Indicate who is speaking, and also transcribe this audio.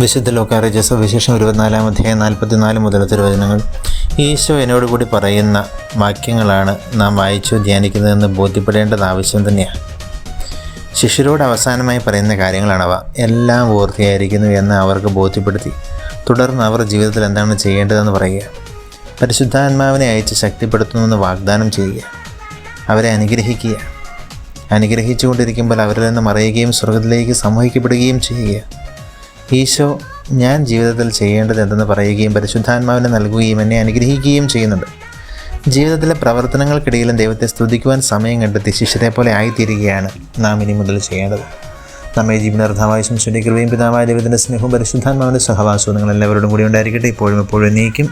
Speaker 1: വിശുദ്ധ ലോക്കാറിയ സുവിശേഷം ഇരുപത്തിനാലാം അധ്യായം നാൽപ്പത്തിനാല് മുതൽ തിരുവചനങ്ങൾ. ഈശോ എന്നോടുകൂടി പറയുന്ന വാക്യങ്ങളാണ് നാം വായിച്ചു ധ്യാനിക്കുന്നതെന്ന് ബോധ്യപ്പെടേണ്ടത് ആവശ്യം തന്നെയാണ്. ശിഷ്യരോട് അവസാനമായി പറയുന്ന കാര്യങ്ങളാണവ. എല്ലാം പൂർത്തിയായിരിക്കുന്നു എന്ന് അവർക്ക് ബോധ്യപ്പെടുത്തി. തുടർന്ന് അവർ ജീവിതത്തിൽ എന്താണ് ചെയ്യേണ്ടതെന്ന് പറയുക. പരിശുദ്ധാത്മാവിനെ അയച്ച് ശക്തിപ്പെടുത്തുമെന്ന് വാഗ്ദാനം ചെയ്യുക. അവരെ അനുഗ്രഹിക്കുക. അനുഗ്രഹിച്ചുകൊണ്ടിരിക്കുമ്പോൾ അവരിൽ നിന്ന് മറയുകയും സ്വർഗത്തിലേക്ക് സമൂഹിക്കപ്പെടുകയും ചെയ്യുക. ഈശോ ഞാൻ ജീവിതത്തിൽ ചെയ്യേണ്ടത് എന്തെന്ന് പറയുകയും പരിശുദ്ധാത്മാവിനെ നൽകുകയും എന്നെ അനുഗ്രഹിക്കുകയും ചെയ്യുന്നുണ്ട്. ജീവിതത്തിലെ പ്രവർത്തനങ്ങൾക്കിടയിലും ദൈവത്തെ സ്തുതിക്കുവാൻ സമയം കണ്ടെത്തി ശിഷ്യരെ പോലെ ആയിത്തീരുകയാണ് നാം ഇനി മുതൽ ചെയ്യേണ്ടത്. നമ്മെ ജീവനാർത്ഥമായ ശംശുന്റെ പിതാവായ ദൈവത്തിന്റെ സ്നേഹവും പരിശുദ്ധാത്മാവിന്റെ സഹവാസവും നിങ്ങൾ എല്ലാവരോടും കൂടി ഉണ്ടായിരിക്കട്ടെ. ഇപ്പോഴും എപ്പോഴും നീക്കും